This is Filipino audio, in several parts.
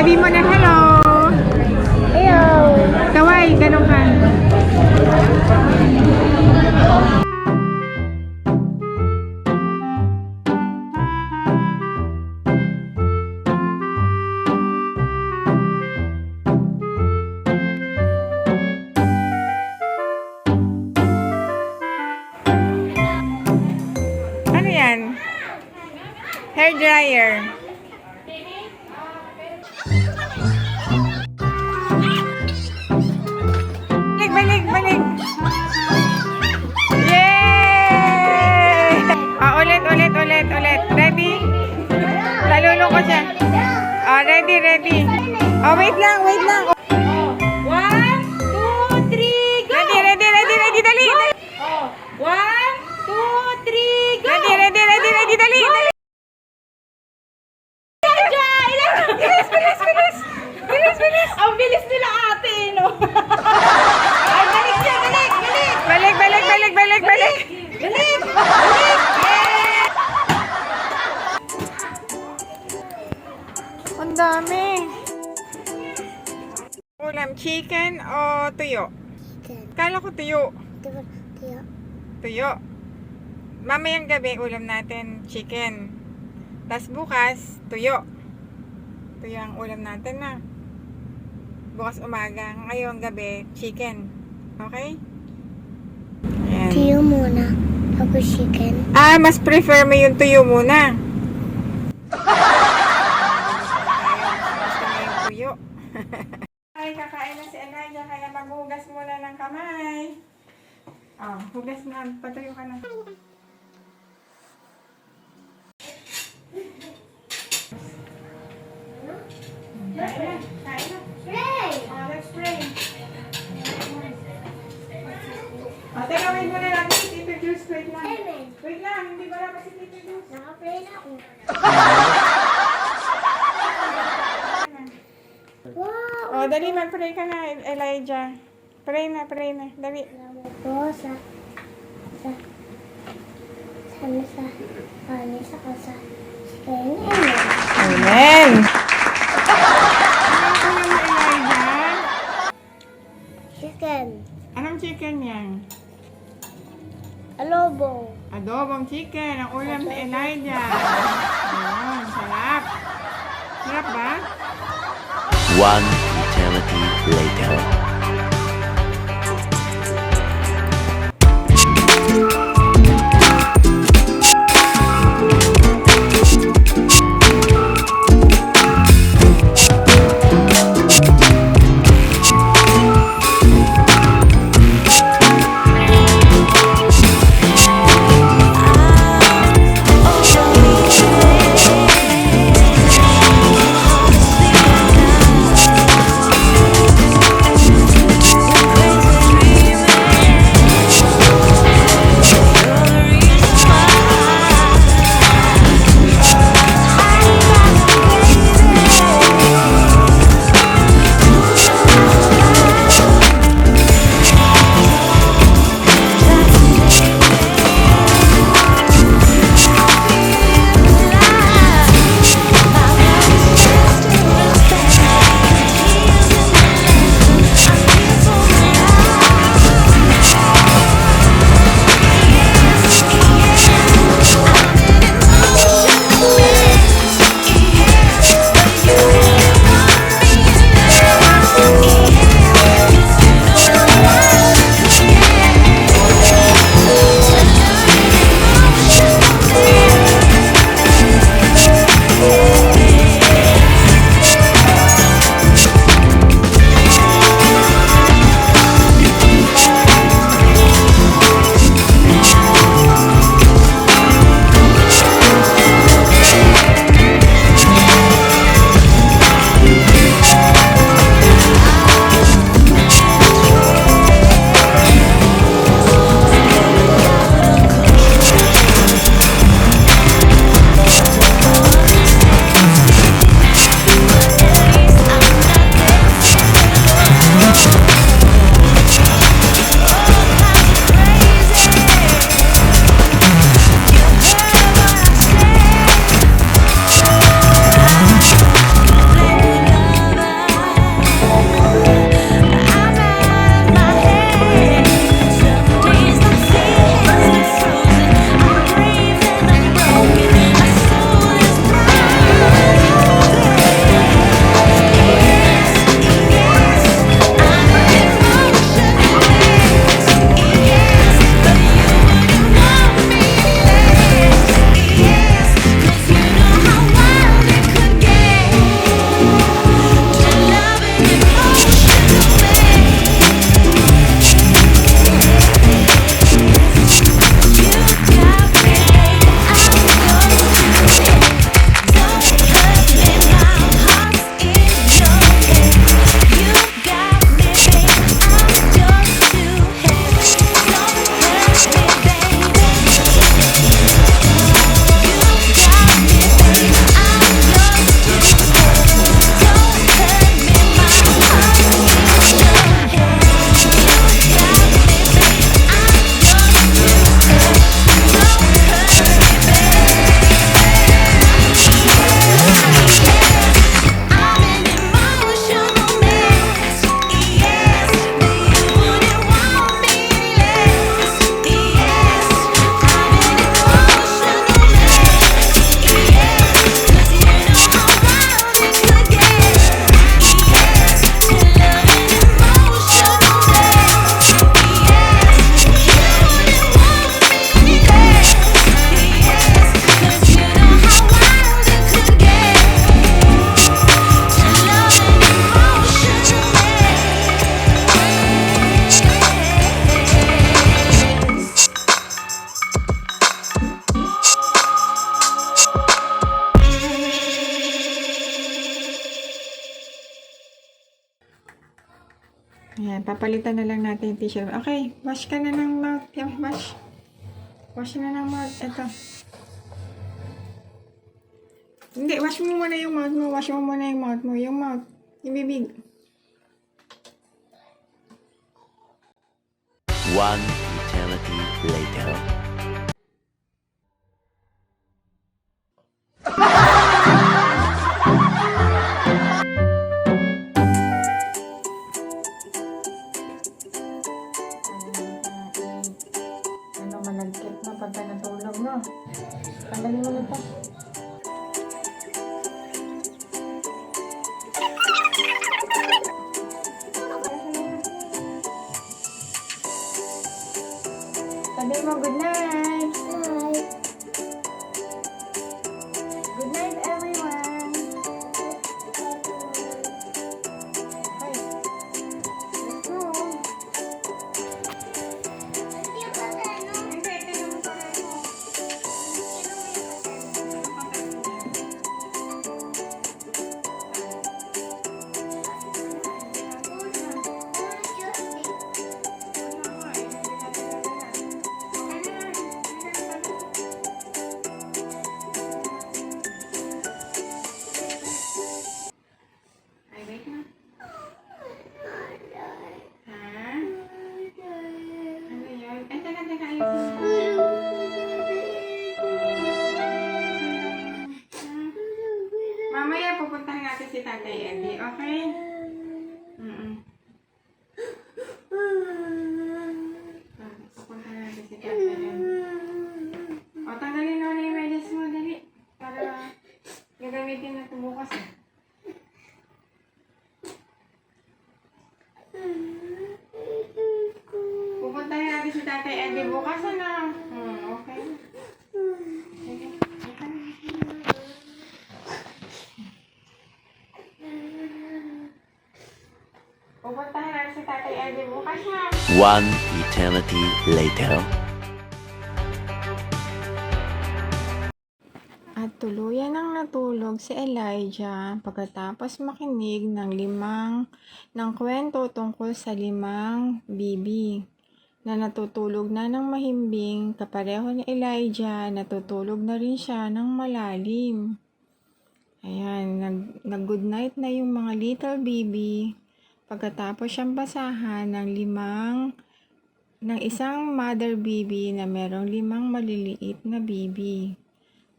sabi mo na hello. Hello. Ready. Oh, wait lang, wait lang. One, two, three, go! Ready, ready, ready, ready, dali. dali. One, two, three, go! Ready, ready, ready, ready, dali. dali. Bilis, bilis, bilis. Bilis, bilis. Ang bilis nila ate, no? Ay, balik siya, balik, balik! Balik, balik, balik, balik, balik. Balik! Balik! Dami. Ulam, chicken o tuyo? Kala ko tuyo. Tuyo. Mamayang gabi, ulam natin chicken. Tapos bukas, tuyo. Tuyo ang ulam natin na. Bukas umaga. Ngayong gabi, chicken. Okay? Ayan. Tiyo muna. Ako chicken. Ah, mas prefer mo yung tuyo muna. Gusto niya yung tuyo. Ay, kakain Elijah, kaya maghugas muna ng kamay. Oh, hugas na. Patuyo ka na. Kain na, kain na. Pray! Wait Juice. Wait lang. Wait lang, hindi ba pa si Tito Juice? Naka-pray na ako. Wow! Oh, dali, mag-pray ka na, Elijah. Pray na, pray na. Dali. Salamat po sa sa sa sa kasa chicken. Amen! Amen. Chicken. Anong chicken yan? Alobo. Adobong chicken, ang ulam ni Elijah. Ayan, sarap. Sarap ba? One eternity later. Papalitan na lang natin yung tissue. Okay, wash ka na ng mouth. Yeah, wash. Wash na ng mouth. Ito. Hindi, wash mo muna yung mouth mo. Wash mo muna yung mouth mo. Yung mouth. Yung bibig. One eternity later. Tatay Eddie bukas, ano? Hmm, okay. Sige. Okay. Pupuntahan natin si Tatay Eddie bukas, ha? One eternity later. At tuluyan ang natulog si Elijah pagkatapos makinig ng limang ng kwento tungkol sa limang bibi na natutulog na ng mahimbing kapareho ni Elijah natutulog na rin siya ng malalim. Ayan, nag, nag good night na yung mga little baby pagkatapos siyang basahan ng limang ng isang mother baby na merong limang maliliit na baby.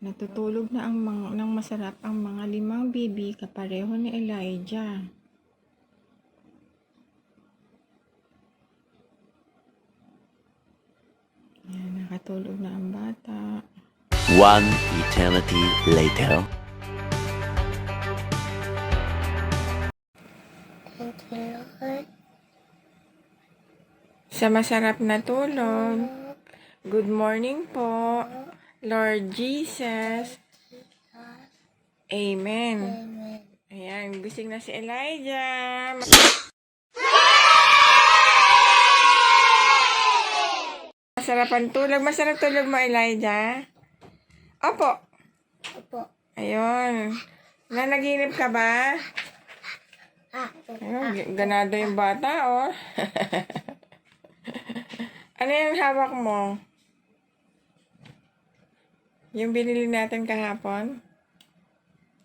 Natutulog na ang mga, ng masarap ang mga limang bibi kapareho ni Elijah. Yan, nakatulog na ang bata. One eternity later. Sa masarap na tulog. Good morning po, Lord Jesus. Amen. Ayan, gising na si Elijah. Masarap ang tulog. Masarap tulog mo, Elijah. Opo. Opo. Ayun. Nanaginip ka ba? Ah, Ayun, g- ganado yung bata, oh. ano yung hawak mo? Yung binili natin kahapon?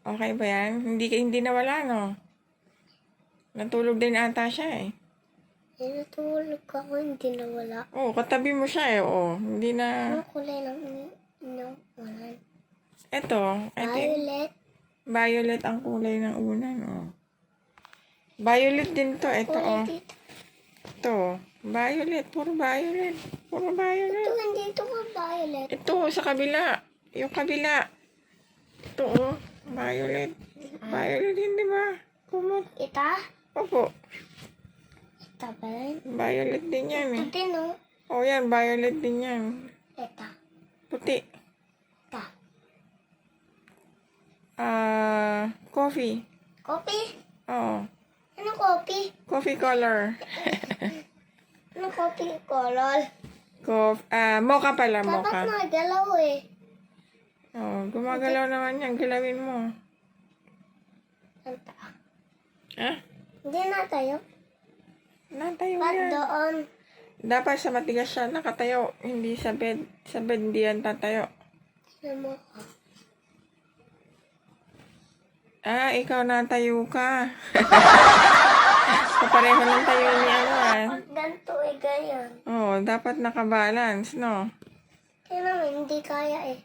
Okay ba yan? Hindi, hindi nawala, no? Natulog din ata siya, eh. Natulog ako, hindi na wala. Oo, oh, katabi mo siya, eh. Oo, hindi na... Ano kulay ng inyong ulan? Eto, eto. Violet. Violet ang kulay ng unan, oh. Violet din to, eto, oh. Dito. Ito, violet. Puro violet. Puro violet. Ito, hindi ito ka violet. Ito, sa kabila. Yung kabila. Ito, oh. Violet. Violet, hindi ba? Kumot. Ita? Opo. Rin? Violet din yan, eh. Puti, no? Oh, yan. Violet din yan. Ita. Puti. Ita. Ah, coffee. Coffee? Oh. Ano coffee? Coffee color. Ano coffee color? Cof ah, mocha pala, Dapat mocha. magalaw eh. Oh, gumagalaw naman yan. Galawin mo. Anta. Ha? Hindi na tayo. Natayo Ba't yan. doon? Dapat sa matigas siya nakatayo. Hindi sa bed. Sa bed hindi yan tatayo. Mo? Ah, ikaw natayo ka. Kapareho ng tayo ni ano ah. Pag ganito eh, ganyan. Oo, dapat nakabalance, no? Tingnan mo, hindi kaya eh.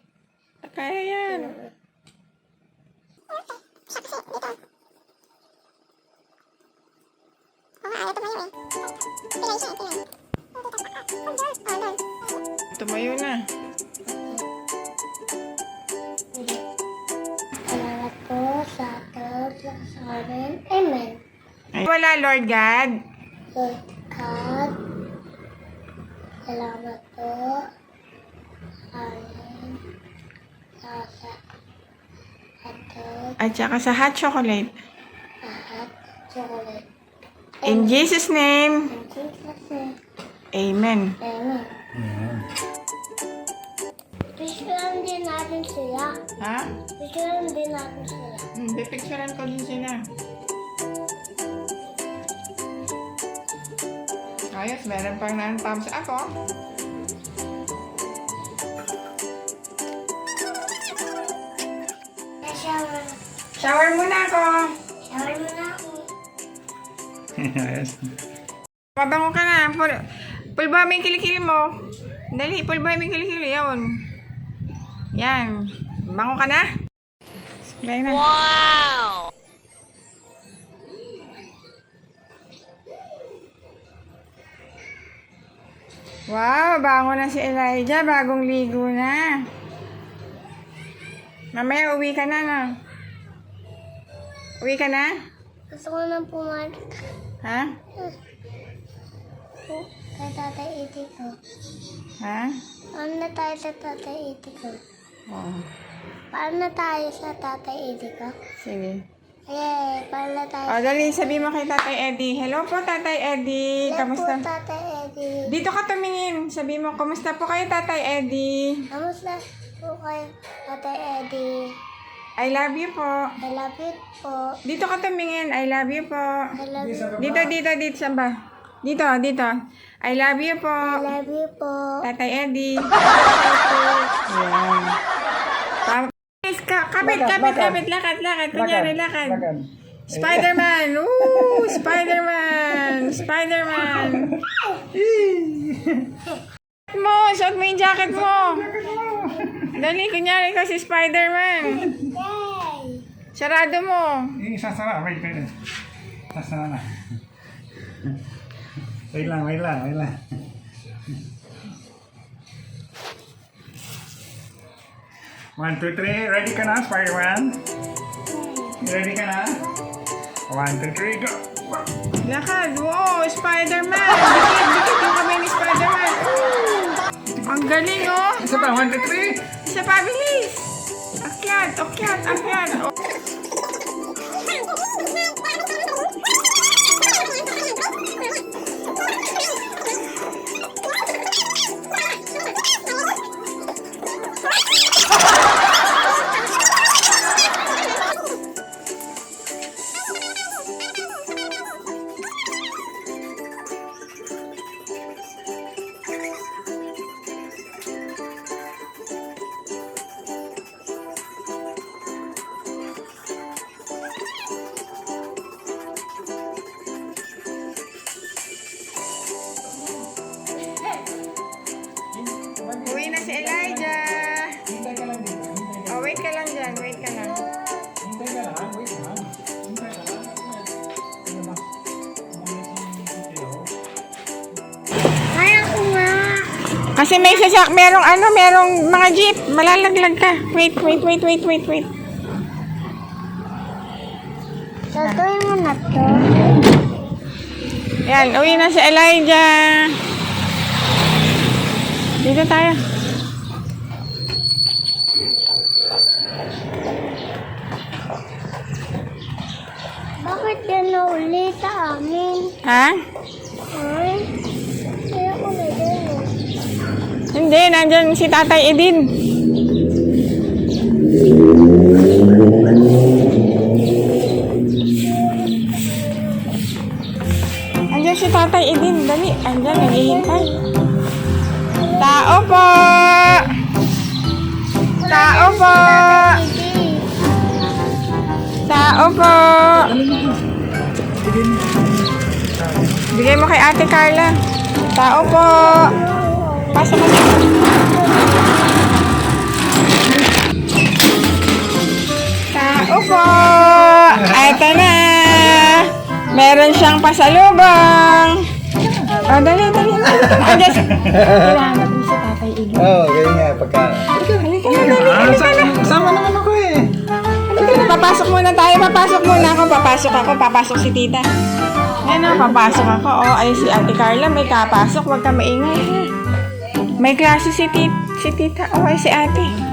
Kaya yan. Tumayo na. Salamat po sa sa amin. Amen. Ay. Wala, Lord God. Lord God, salamat po sa amin. Sa sa At saka sa hot chocolate. lahat, chocolate. In Jesus' name, In Jesus' name. Amen. Amen. Picturean din natin sila. Ha? Picturean din natin sila. Hmm, pipicturean ko din sila. Ayos, meron pang nan thumbs up, oh. Shower. Shower muna ako. Shower mo na ako. Ayos. Mabango ka na. Pul pulba mo yung kilikili mo. Dali, pulba mo yung kilikili. Yun. Yan. Bango ka na? Supply na. Wow! Wow, bango na si Elijah. Bagong ligo na. Mamaya uwi ka na, no? Uwi ka na? Gusto ko nang pumalit Ha? po kay Tatay Iti ko. Ha? Paano na tayo sa Tatay Iti ko? Oo. Paano na tayo sa Tatay Iti ko? Sige. Yay! Paano na tayo? O, dali, sabi mo kay Tatay Eddie. Hello po, Tatay Eddie. Hello po, Kamusta? Tatay Eddie. Dito ka tumingin. Sabi mo, kamusta po kayo, Tatay Eddie? Kamusta po kayo, Tatay Eddie? I love you po. I love you po. Dito ka tumingin. I love you po. I love you. Dito, dito, dito. Saan ba? Dito, dito. I love you po. I love you po. Tatay Eddie. Ayan. Guys, ka- Kapit, kapit, kapit. Lakad, lakad. Kunyari, lakad. Spider-Man! Woo! Spider-Man! Spider-Man! mo! Suot mo yung jacket mo! Dali, kunyari ikaw si Spider-Man! Sarado mo! Eh, sasara. Wait, wait. Sasara na. Wait lang, wait lang, wait lang. One, two, three. Ready ka na, Spider-Man? Ready ka na? One, two, three, go! Lakad! Wow! Spider-Man! Dikit, dikit yung kami ni Spider-Man! Ang galing, oh! Isa pa, one, two, three! Isa pa, bilis! Akyat, akyat, akyat! Oh. Kasi may sasak, merong ano, merong mga jeep. Malalaglag ka. Wait, wait, wait, wait, wait, wait. Tatuloy mo na to. Yan, uwi na si Elijah. Dito tayo. Bakit yan na uli sa amin? Ha? Ay, kaya ko na din eh. Hindi, nandyan si Tatay Edin. Nandyan si Tatay Edin. Dali. Andyan, naghihintay. Tao po! Tao po! Tao po! Bigay mo kay Ate Carla. Tao po! Pasok mo dito. Tao po! Ito na! Meron siyang pasalubong! Oh, dali, dali. Andiyan si... Kailangan natin si Tatay Iggy. Oo, oh, ganyan nga, pagka... Halika na, dali. Ah, Halika na. Kasama naman ako eh. Halika na, papasok muna tayo. Papasok muna ako. Papasok ako. Papasok si tita. Ayan o, papasok ako. O, ay si Ate Carla may kapasok. Huwag ka maingay. ha? May klase si, tit si tita. O, ay si ate.